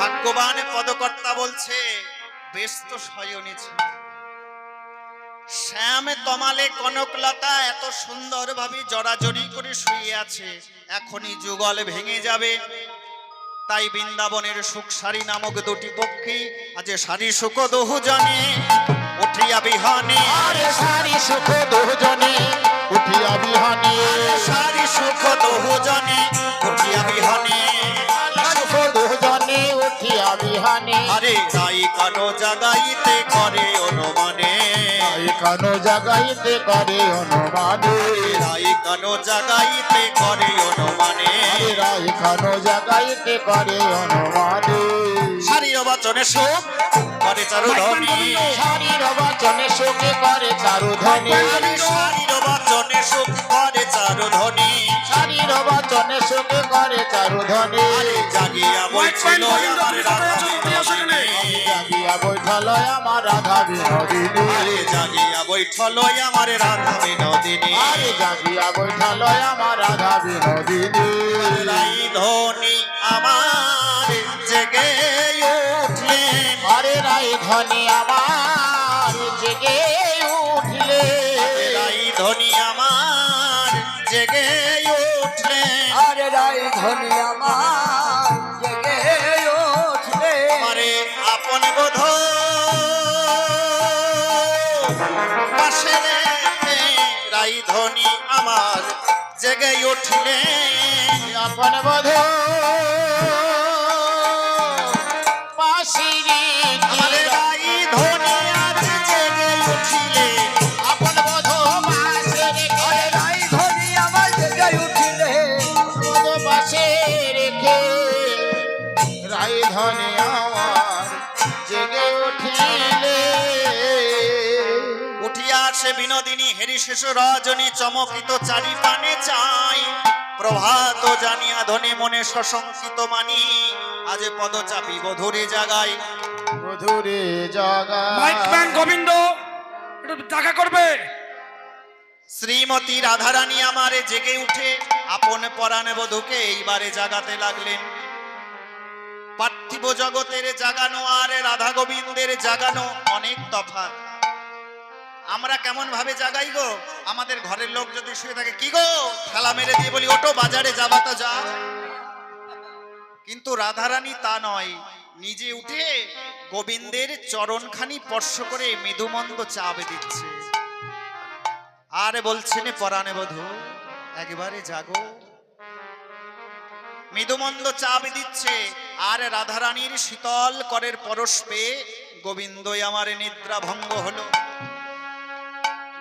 ভাগ্যবান পদকর্তা বলছে বেশ তো শয়নে শ্যাম তমালে কনকলতা এত সুন্দরভাবে জড়াজড়ি করে শুয়ে আছে এখনই যুগল ভেঙে যাবে। তাই বৃন্দাবনের সুখসারি নামক দুটি পক্ষী আজ সারি সুখ দহু জনে উঠিয়া বিহানে। সারি সুখ দুজনে উঠিয়া বিহানে। সারি সুখ দহু জনে উঠিয়া বিহানে। বিহানে। আরে তাই কানো জাগাইতে করে অনুমানে। কানো জাগাইতে করে অনুমানে। তাই কানো জাগাইতে করে অনুমানে। রাই খানো জাগাইতে করে অনুমানে। শারীর বচনে সুখ করে চারুধনী। শারীর বচনে সুখে করে চারুধনে। শারীর বচনে সুখ করে চারুধনী। শারীর বচনে সুখে করে চারুধনে আরে জাগিয়া বইছিল আমার রাধা বিনোদিনী। জাগিয়া বৈঠল আমার রাধা বিনোদিনী। জাগিয়া বৈঠল আমার রাধা বিনোদিনী। জাগিয়া বৈঠল আমার রাধা বিনোদিনী। লাই ধনী আমার জেগে উঠলেন। আরে রাই ধনী আমার জেগে ধনী আমার জেগে উঠলে। আমারে আপন বোধ পাশে রাই ধনী আমার জেগে উঠলেন আপন বধ বিনোদিনী হেরি শেষ রজনী চমকিত চারি পানে চাই। প্রভাত জানিয়া ধনে মনে সশঙ্কিত মানি। আজ পদচাপি বধুরে জাগাই। মধুরে জগা মাইক ম্যান গোবিন্দ একটু দেখা করবে? শ্রীমতী রাধারানী আমারে জেগে উঠে আপন পরাণ বধূকে এইবারে জাগাতে লাগলেন। পার্থিব জগতের জাগানো আর রাধা গোবিন্দের জাগানো অনেক তফাৎ। আমরা কেমন ভাবে জাগাই গো? আমাদের ঘরের লোক যদি শুয়ে থাকে, কি গো? ঠেলা মেরে দিয়ে বলি ওটো বাজারে যাবা তো, যা। কিন্তু রাধারানী তা নয়। নিজে উঠে গোবিন্দের চরণখানি স্পর্শ করে মৃদুমন্দ চাপ দিচ্ছে আর বলছেন পরাণে বধূ, একবারে জাগো। মৃদুমন্দ চাপ দিচ্ছে আর রাধারানীর শীতল করের পরশ পেয়ে গোবিন্দই আমার নিদ্রা ভঙ্গ হলো।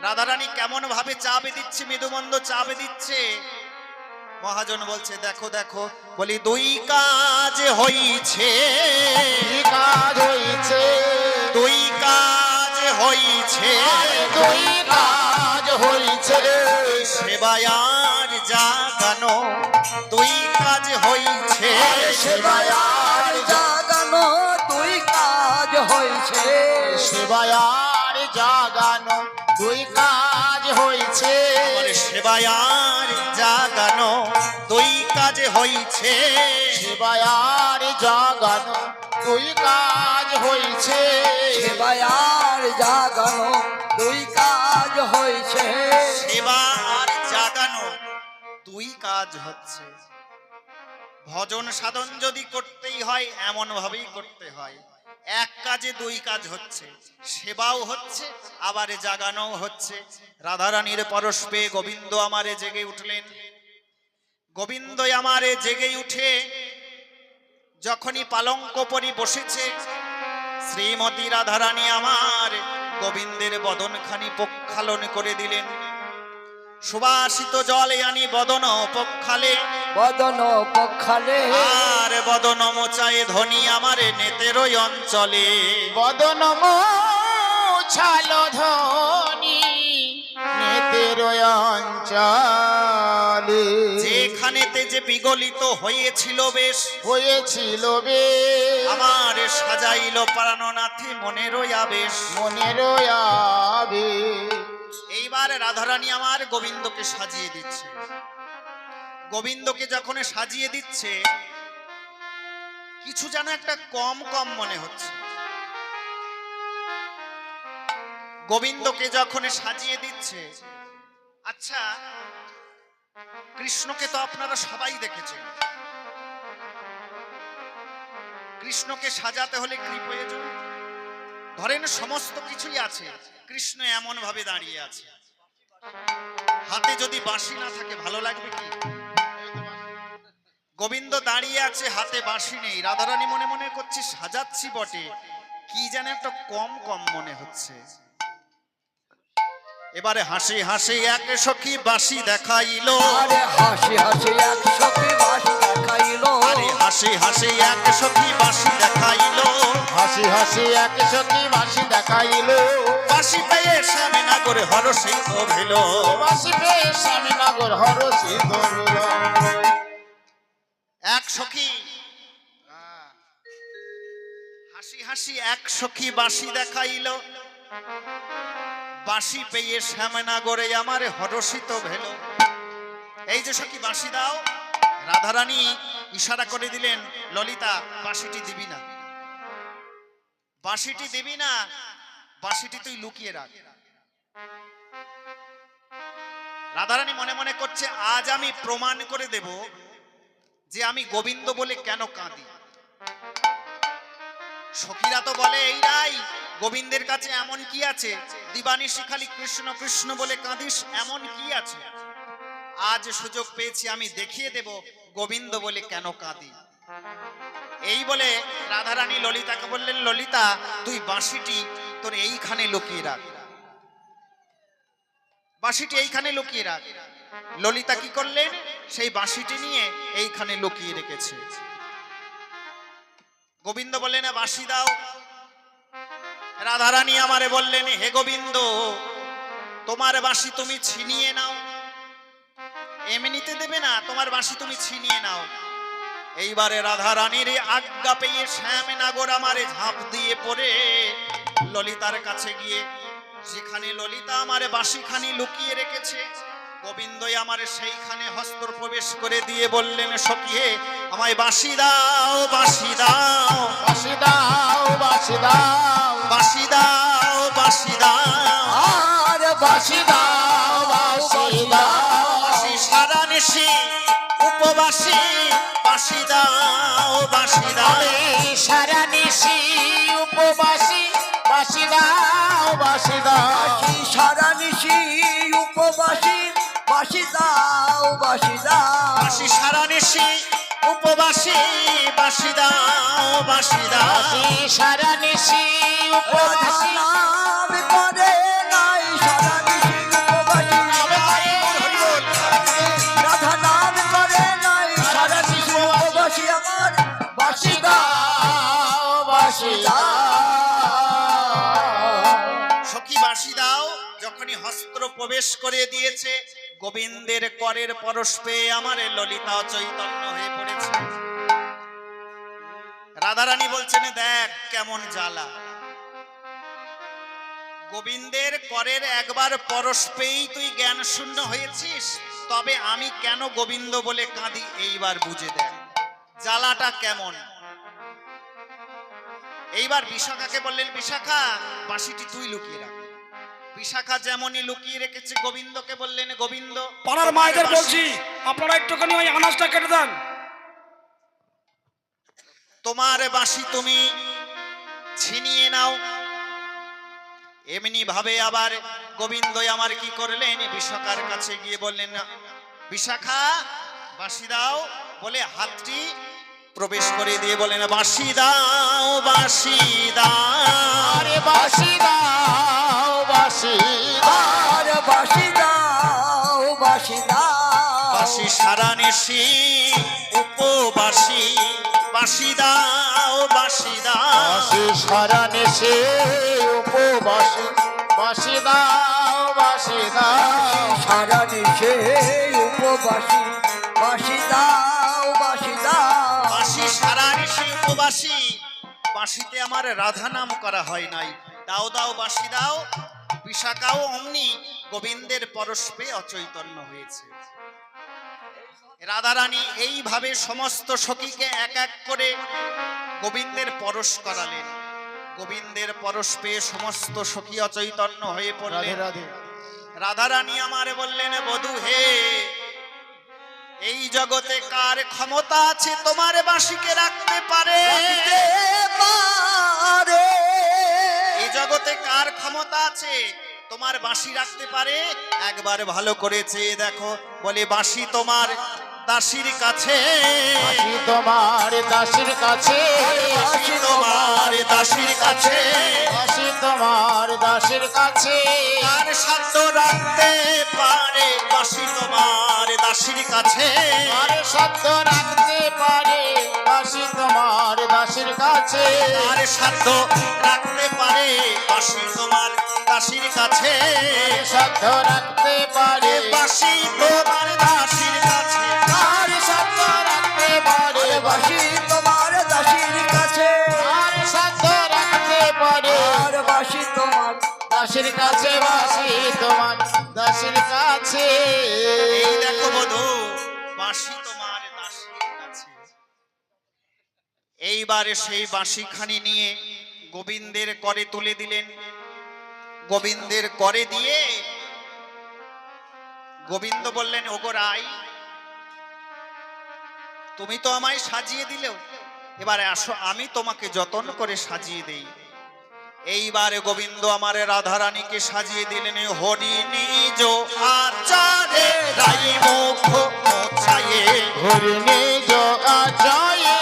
রাধারানী কেমন ভাবে চাপ দিচ্ছে মৃদুমন্দ চাপ দিচ্ছে? মহাজন বলছে দেখো দেখো। বলি দুই কাজ হইছে। কাজ হইছে। দুই কাজ হইছে। দুই কাজ হইছে সেবায়ার জাগানো দুই কাজ হইছে। সেবায়ার জাগানো দুই কাজ হয়েছে সেবায়ার জাগানো দুই কাজ হইছে। আমার সেবায়ার জাগানো দুই কাজ হইছে। সেবায়ার জাগানো দুই কাজ হইছে। সেবায়ার জাগানো তুই কাজ হয়েছে সেবা আর জাগানো দুই কাজ হচ্ছে। ভজন সাধন যদি করতেই হয় এমন ভাবেই করতে হয়। এক কাজে দুই কাজ হচ্ছে। সেবাও হচ্ছে, আবার জাগানোও হচ্ছে। রাধারানীর পরশ পেয়ে গোবিন্দ আমারে জেগে উঠলেন। গোবিন্দ আমারে জেগে উঠে যখনই পালঙ্ক পরি বসেছে, শ্রীমতী রাধারানী আমার গোবিন্দের বদনখানি পক্ষালন করে দিলেন। সুবাসিত জলে আনি বদন পক্ষালে। বদন পক্ষালে। আর বদন মোচায়ে ধনী আমারে নেতেরই অঞ্চলে। বদন ছালো ধনি নেতের অঞ্চলে। যেখানেতে যে বিগলিত হয়েছিল বেশ হয়েছিল বে আমার সাজাইল প্রাণনাথে মনেরই আবেশ। মনের আবে এইবার রাধারানী আমার গোবিন্দকে সাজিয়ে দিচ্ছে। গোবিন্দকে যখন সাজিয়ে দিচ্ছে, কিছু যেন একটা কম কম মনে হচ্ছে। গোবিন্দকে যখন সাজিয়ে দিচ্ছে আচ্ছা কৃষ্ণকে তো আপনারা সবাই দেখেছেন। কৃষ্ণকে সাজাতে হলে কি প্রয়োজন। ধরেন সমস্ত কিছুই আছে। কৃষ্ণ এমন ভাবে দাঁড়িয়ে আছে। হাতে যদি বাঁশি না থাকে ভালো লাগবে কি? গোবিন্দ দাঁড়িয়ে আছে হাতে বাঁশি নেই। রাধারানী মনে মনে করছে সাজাচ্ছি বটে। কি যেন একটা কম কম মনে হচ্ছে। এবারে হাসি হাসি এক সখী বাঁশি দেখাইলো। আরে হাসি হাসি এক সখী বাসি দেখাইলো। আরে হাসি হাসি এক সখী বাঁশি দেখাইলো। হাসি হাসি এক সখী বাসি দেখাইল। বাঁশি পেয়ে স্বামী করে হরসিত ভিল বাসি পেয়ে স্বামীনগর হরসি ধরল। এক সখী। হাসি হাসি এক সখী বাঁশি দেখাইলো। বাঁশি পেয়ে শ্যামনগরে আমার হরসিত ভেল। এই যে সখী বাঁশি দাও। রাধারানী ইশারা করে দিলেন ললিতা বাঁশিটি দিবি না। বাঁশিটি দিবি না বাঁশিটি তুই লুকিয়ে রাখ। রাধারানী মনে মনে করছে, আজ আমি প্রমাণ করে দেব যে আমি গোবিন্দ বলে কেন কাঁদি। সখীরা তো বলে, এই রাই, গোবিন্দের কাছে এমন কি আছে? দিবানিশি খালি কৃষ্ণ কৃষ্ণ বলে কাঁদিস, এমন কি আছে? আজ সুযোগ পেয়েছি, আমি দেখিয়ে দেব গোবিন্দ বলে কেন কাঁদি। এই বলে রাধারানী ললিতাকে বললেন, ললিতা, তুই বাঁশিটি তোর এইখানে লুকিয়ে রাখ। বাঁশিটি এইখানে লুকিয়ে রাখ। ললিতা কি করলেন সেই বাঁশিটি নিয়ে এইখানে লুকিয়ে রেখেছে। গোবিন্দ বললেন বাঁশি দাও। রাধারানী আমারে বললেন, হে গোবিন্দ, তোমার বাঁশি তুমি ছিনিয়ে নাও। এমনিতে দেবে না, তোমার বাঁশি তুমি ছিনিয়ে নাও। এইবারে রাধারানীর আজ্ঞা পেয়ে শ্যামনগর আমারে ঝাঁপ দিয়ে পড়ে। ললিতার কাছে গিয়ে যেখানে ললিতা আমারে বাঁশিখানি লুকিয়ে রেখেছে গোবিন্দই আমারে সেইখানে হস্ত প্রবেশ করে দিয়ে বললেন সখিয়ে আমায় বাঁশি দাও বাঁশি দাও। বাসি দাও বাসি দাও। বাঁশি দাও বাঁশি দাও। আরে বাসি দাও বাসি দাও। সারা নিশি উপবাসী বাঁশি দাও বাঁশি দাও। সারা নিশি উপবাসী বাসি দাও বাসি দাও সারা নিশি উপবাসী বাসি দাও বাসি দাও। বাঁশি সারা নিশি উপবাসী বাঁশি দাও বাঁশি দাও। সারা নিশি উপবাসী। বাসি দাও বাসি দাও। প্রবেশ করে দিয়েছে। গোবিন্দের করের পরশ পেয়ে আমার ললিতা চৈতন্য হয়ে পড়েছে। রাধারানী বলছেন, দেখ কেমন জ্বালা। গোবিন্দের করের একবার পরশ পেয়েই তুই জ্ঞান শূন্য হয়েছিস। তবে আমি কেন গোবিন্দ বলে কাঁদি, এইবার বুঝে দেখ। জ্বালাটা কেমন? এইবার বিশাখাকে বললেন, বিশাখা, বাঁশিটি তুই লুকিয়ে রাখ। বিশাখা যেমনই লুকিয়ে রেখেছে গোবিন্দকে বললেন গোবিন্দ পাড়ার মায়েদের বলছি আপনারা একটুখানি ওই আনাজটা কেটে দেন। তোমার বাঁশি তুমি ছিনিয়ে নাও। এমনি ভাবে আবার গোবিন্দ আমার কি করলেন? বিশাখার কাছে গিয়ে বললেন বিশাখা বাঁশি দাও। বলে হাতটি প্রবেশ করে দিয়ে বলেন বাঁশি দাও বাঁশি দাও। আরে বাসি দাও। বাসি আর বাসি দাও বাসি দাও। বাসি সারা নিশি উপবাসী। বাসি দাও বাসি দাও। বাসি সারা নেশে উপবাসী। বাসি দাও বাসি দাও। সারা নিশে উপবাসী। বাসি দাও বাসি দাও। বাসি সারা নিশি উপবাসী। বাসিতে আমার রাধা নাম করা হয় নাই। দাও দাও বাসি দাও। বিশাখাও অমনি গোবিন্দের পরশ পেয়ে অচৈতন্য হয়েছে। রাধারানী এইভাবে সমস্ত সখীকে এক এক করে গোবিন্দের পরশ করালেন। গোবিন্দের পরশ পেয়ে সমস্ত সখী অচৈতন্য হয়ে পড়লেন। রাধে রাধারানী আমারে বললেন বধু হে এই জগতে কার ক্ষমতা আছে তোমার বাঁশিকে রাখতে পারে। জগতে কার ক্ষমতা আছে? তোমার বাঁশি রাখতে পারে? একবার ভালো করেছে, দেখো। বলে, বাঁশি তোমার দাসীর কাছে। আসি তোমার দাসের কাছে। বাঁশি তোমার দাসীর কাছে। আসি তোমার দাসের কাছে। আর সাধ্য রাখতে পারে বাঁশি তোমার দাসীর কাছে। আর সত্য রাখতে পারে আসি তোমার দাসের কাছে। আর সাধ্য রাখতে পারে বাঁশি তোমার দাসীর কাছে। সত্য রাখতে পারে বাঁশি তোমার দাসীর দাসের কাছে বাসি তোমার, দাসের কাছে। দেখো বধু বাঁশি তোমার এইবারে সেই বাঁশিখানি নিয়ে গোবিন্দের করে তুলে দিলেন। গোবিন্দের করে দিয়ে গোবিন্দ বললেন, ওগো রাই, তুমি তো আমায় সাজিয়ে দিলেও, এবারে আসো, আমি তোমাকে যতন করে সাজিয়ে দেই। এইবারে গোবিন্দ আমার রাধারানীকে সাজিয়ে দিলেন হরি নিজ আচারে, রাই মুখ মোছায়ে হরি নিজ আজয়ে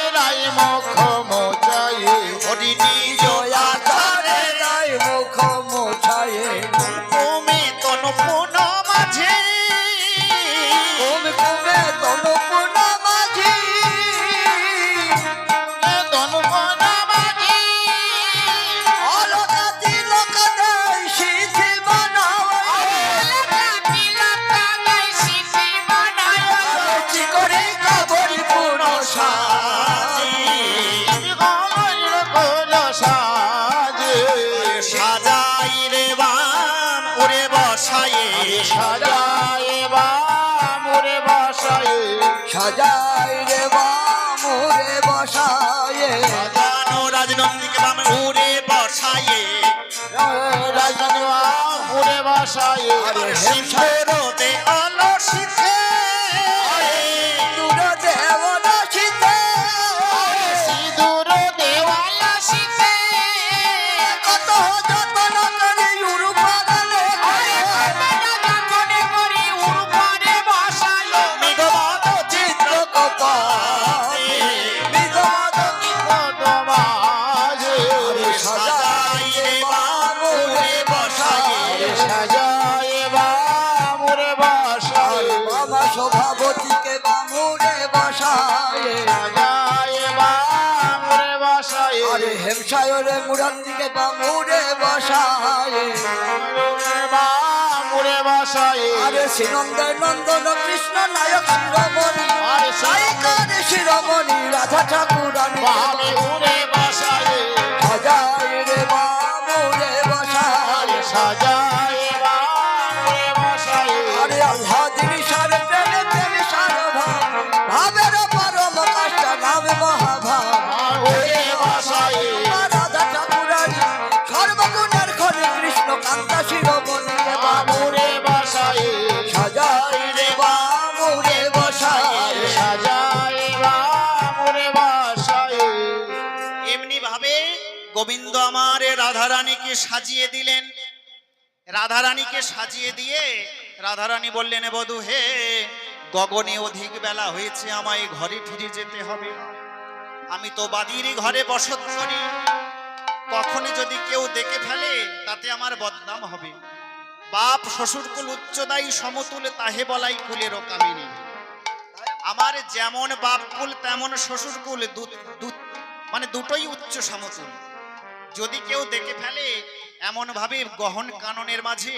বামুরে বসায়ে আরে হেমসায়রে দিকে বামুরে বসায়। বামুরে বসায়। আরে শ্রীনন্দ নন্দন কৃষ্ণ নায়ক শিরোমণি। আরে সাইকার শিরমণি রাধা ঠাকুরানি। বামে বসায়। সাজায় রে বামুরে বসায়ে। সাজায়ে বসায়ে সাজাই রে ভাবে গোবিন্দ আমার রাধারানীকে সাজিয়ে দিলেন। রাধারানীকে সাজিয়ে দিয়ে রাধারানী বললেন বধু, হে গগনে অধিক বেলা হয়েছে, আমায় ঘরে ফিরে যেতে হবে। আমি তো বাদিরই ঘরে বসত করি। কখনই যদি কেউ দেখে ফেলে, তাতে আমার বদনাম হবে। বাপ শ্বশুরকুল উচ্চদায়ী সমতুল তাহে বলাই কুলেরও কামিনী। আমার যেমন বাপকুল, তেমন শ্বশুরকুল মানে দুটোই উচ্চ সমতুল। যদি কেউ দেখে ফেলে এমন ভাবে গহন কাননের মাঝে,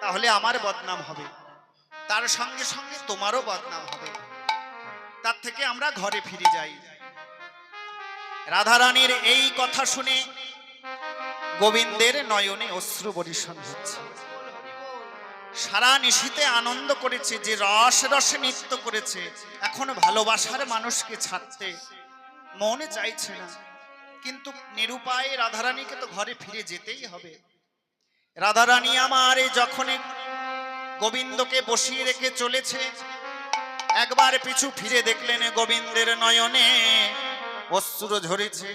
তাহলে আমার বদনাম হবে। তার সঙ্গে সঙ্গে তোমারও বদনাম হবে। তার থেকে আমরা ঘরে ফিরে যাই। রাধারানীর এই কথা শুনে গোবিন্দের নয়নে অশ্রু বরিশন হচ্ছে। সারা নিশীতে আনন্দ করেছে, যে রস রসে নৃত্য করেছে, এখন ভালোবাসার মানুষকে ছাড়তে মনে চাইছে না। কিন্তু নিরুপায় রাধারানীকে তো ঘরে ফিরে যেতেই হবে। রাধারানী আমার এই যখনই গোবিন্দকে বসিয়ে রেখে চলেছে, একবার পিছু ফিরে দেখলেন গোবিন্দের নয়নে অশ্রু ঝরেছে।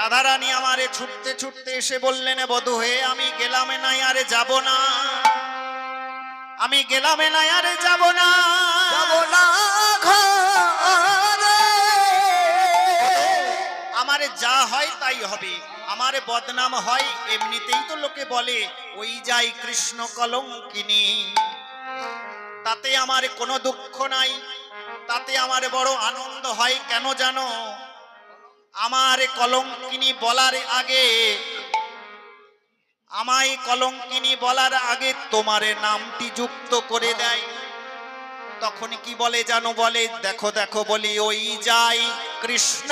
রাধারানী আমারে ছুটতে ছুটতে এসে বললেন বধু হয়ে আমি গেলামে নাই আরে যাব না। আমি গেলামে নাই আরে যাব না। যাব না আমারে যা হয় তাই হবে। আমার বদনাম হয় এমনিতেই তো লোকে বলে ওই যাই কৃষ্ণ কলঙ্কিনী। তাতে আমার কোনো দুঃখ নাই। তাতে আমার বড় আনন্দ হয় কেন জানো? আমার কলঙ্কিনী বলার আগে আমায় কলঙ্কিনী বলার আগে তোমার নামটি যুক্ত করে দেয়। তখন কি বলে জানো বলে? দেখো দেখো বলি ওই যাই কৃষ্ণ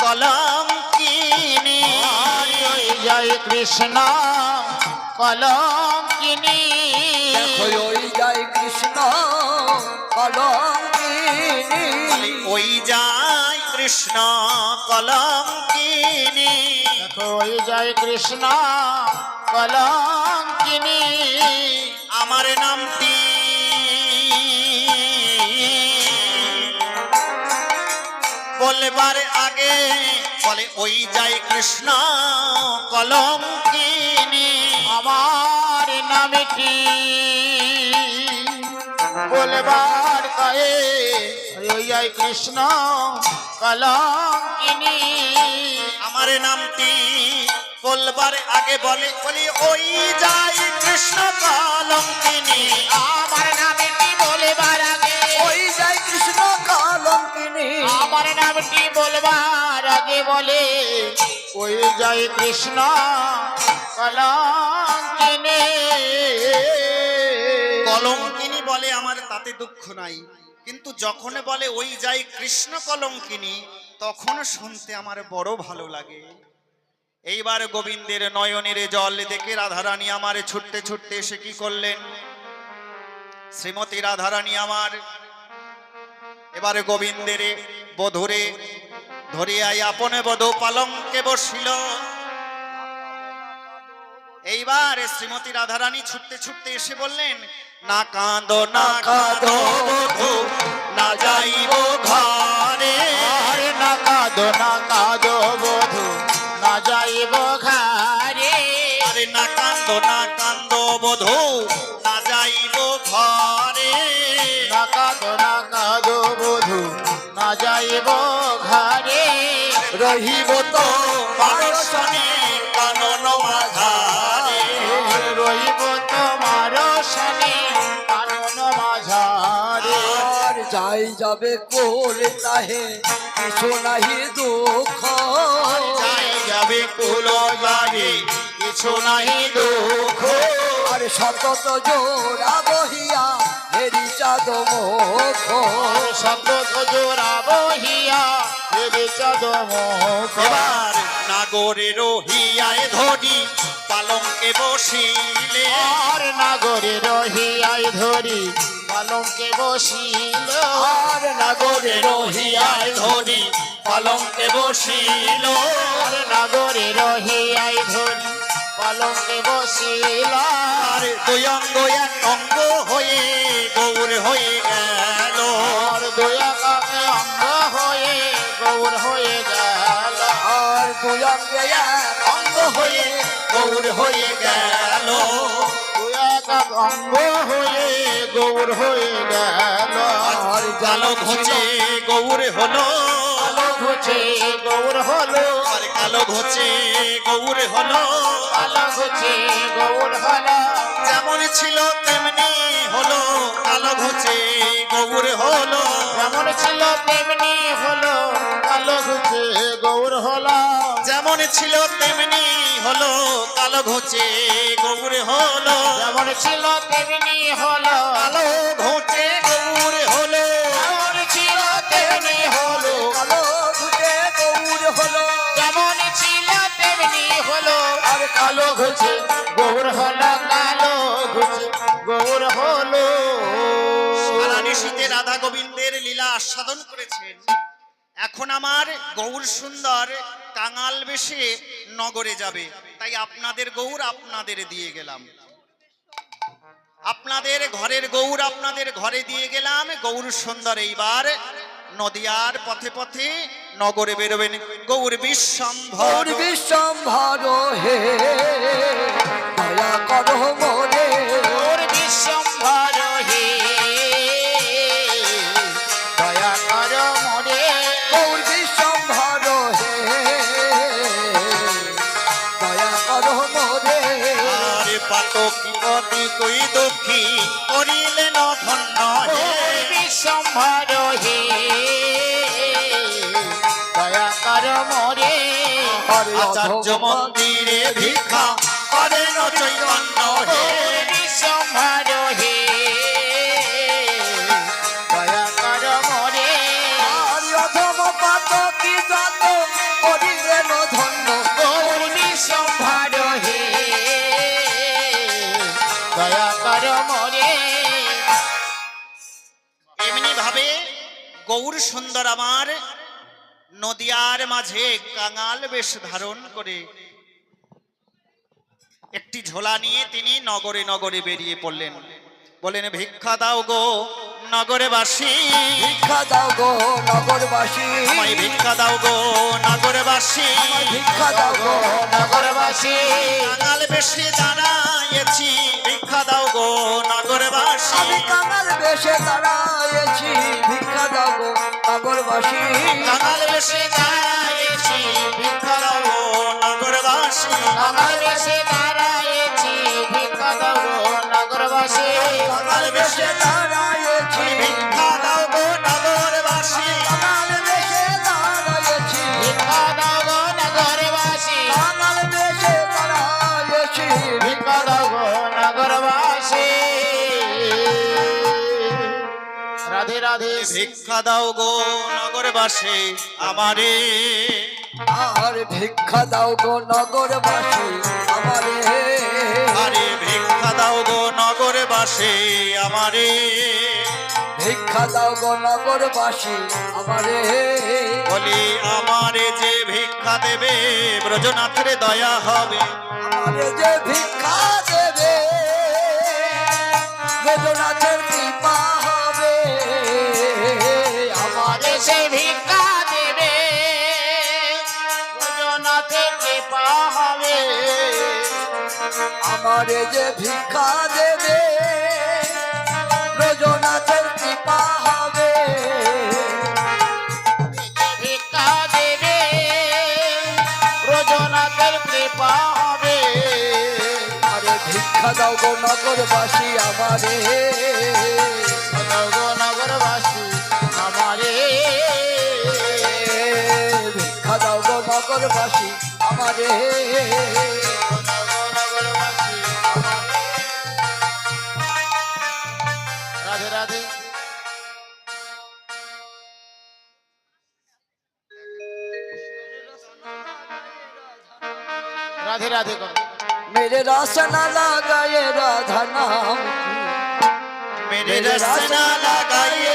কলঙ্কিনী। ওই জয় কৃষ্ণ কলঙ্কিনী। দেখো ওই যায় কৃষ্ণ কলঙ্কিনী। ওই যাই কৃষ্ণ কলঙ্কিনী। দেখো ওই জয় কৃষ্ণ কলঙ্কিনী। আমার নামটি বলবার আগে বলে ওই যাই কৃষ্ণ কলঙ্কিনী। আমার নামটি বলবার কয়ে জয় কৃষ্ণ কলঙ্কিনী আমার নামটি বলবার আগে বলে বলি ওই যাই কৃষ্ণ কলঙ্কিনী আমার নামটি বলবার আগে ওই যায় কৃষ্ণ কলঙ্কিনী আমার নামটি বলবার আগে বলে ওই জয় কৃষ্ণ কলঙ্কিনী আমার তাতে দুঃখ নাই। কিন্তু যখন বলে, ওই যাই কৃষ্ণ কলঙ্কিনী তখন শুনতে আমার বড় ভালো লাগে। এইবার গোবিন্দের নয়নের জল দেখে রাধারানী আমার ছুটতে ছুটতে এসে কি করলেন? শ্রীমতী রাধারানী আমার, এবারে গোবিন্দের বধুরে ধরিয়াই, আপনে বধূ পালঙ্কে বসিল। এইবার শ্রীমতী রাধারানী ছুটতে ছুটতে এসে বললেন না কাঁদো না কাঁদো বধূ না যাইব ঘরে। না কাঁদো না কাঁদো বধু না যাইব ঘরে। আরে না কাঁদো না কাঁদো বধূ না যাইব ঘরে। না কাঁদো না কাঁদো বধু না যাইব ঘরে। রহিব যাবে কোলে তাহে কিছু নাহি দুঃখ। যাবে কুল যাবে কিছু নাহি দুঃখ। আর সতত জোড়া বহিয়া হেরি চাঁদ মুখ। শব্দ জোড়া বহিয়া দেবে চাঁদ মুখ। নাগরে রহিয়ায় ধরি পালঙ্কে বসিলে। আর নাগরে রহিয়াই ধরি পালঙ্কে বসিল। আর নাগরে রহিয়ায় ধরি পালঙ্কে বসিল। আর নাগরে রহিয়াই ধরি পালঙ্কে বসিল। আর দুই অঙ্গ এক অঙ্গ হয়ে গৌর হয়ে গেল। আর দয়া কাকে অঙ্গ হয়ে গৌর হয়ে গেল। আর তুই অঙ্গে এক অঙ্গ হয়ে গৌর হয়ে গেল। কাক অঙ্গ হয়ে গৌর হয়ে গেল। আর কালো ঘুচে গৌর হলো। ঘুচে গৌর হলো। আর কালো ঘুচে গৌর হলো। কালো ঘুচে গৌর হলো। যেমন ছিল তেমনি হলো। কালো ঘুচে গৌর হলো। যেমন ছিল তেমনি হলো। কালো ঘুচে গৌর হলো। যেমন ছিল তেমনি হলো কালো ঘুচে গৌর হলো। যেমন ছিল তেমনি হলো কালো ঘুচে গৌর হলো। যেমন ছিল তেমনি হলো কালো ঘুটে গৌর হলো। যেমন ছিল তেমনি হলো আর কালো ঘুচে গৌর হলো। কালো ঘুচে গৌর হলো। সারা নিশীতে রাধা গোবিন্দের লীলা আস্বাদন করেছেন। এখন আমার গৌর সুন্দর কাঙাল বেশে নগরে যাবে। তাই আপনাদের গৌর আপনাদের দিয়ে গেলাম। আপনাদের ঘরের গৌর আপনাদের ঘরে দিয়ে গেলাম। গৌর সুন্দর এইবার নদিয়ার পথে পথে নগরে বেরোবেন। গৌর বিশ্বম্ভর। বিশ্বম্ভর হে, দয়া করো গৌর বিশ্বম্ভর হে দয়া কর মরে আচার্য মন্দিরে ভিক্ষা করেন চৈতন্য হে। গৌর গৌর সুন্দর আমার নদিয়ার মাঝে কাঙাল বেশ ধারণ করে। একটি ঝোলা নিয়ে তিনি নগরে নগরে বেরিয়ে পড়লেন। বলেন, ভিক্ষা দাও গো নগরে বাসী ভিক্ষা দাও গো নগরবাসী। আমায় ভিক্ষা দাও গো নগরে বাসী ভিক্ষা দাও গো নগরবাসী। কাঙাল বেশে দাঁড়াইছি ভিক্ষা দাও গো নগরে বাসী আমি কাঙাল বেশে দাঁড়াইছি ভিক্ষা দাও গো নগরবাসী। কাঙাল বেশে দাঁড়াইছি ভিক্ষা বেশে দাঁড়াইছি দাও নগরবাসী কাঙাল বেশে দাঁড়াইছি ভিক্ষা দাও নগরবাসী কাঙাল বেশে দাঁড়াইছি ভিক্ষা দাও নগরবাসী কাঙাল বেশে দাঁড়াইছি ভিক্ষা দাও নগরবাসী রাধে রাধে ভিক্ষা দাও গো নগরবাসী আমারে। আর ভিক্ষা দাও গো নগরবাসী আমারে। আরে ভিক্ষা দাও গো নগরবাসী আমারে। ভিক্ষা দাও গো নগরবাসী আমারে। বলি আমারে যে ভিক্ষা দেবে ব্রজনাথের দয়া হবে। আমারে যে ভিক্ষা দেবে বেদনাথের কৃপা আমারে যে ভিক্ষা দেবে ব্রজনাথের কৃপা হবে। ভিক্ষা দেবে ভোজনাথের কৃপা হবে। আরে ভিক্ষা দাও গো নগরবাসী আমারে। নগর নগরবাসী আমারে। ভিক্ষা দাও গো নগরবাসী আমারে। राधे को। मेरे रसन लगाए राधा नाम मेरे रसन लगाए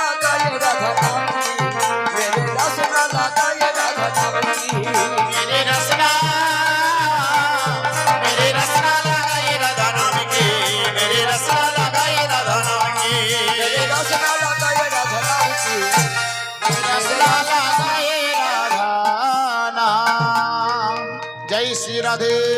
Radhe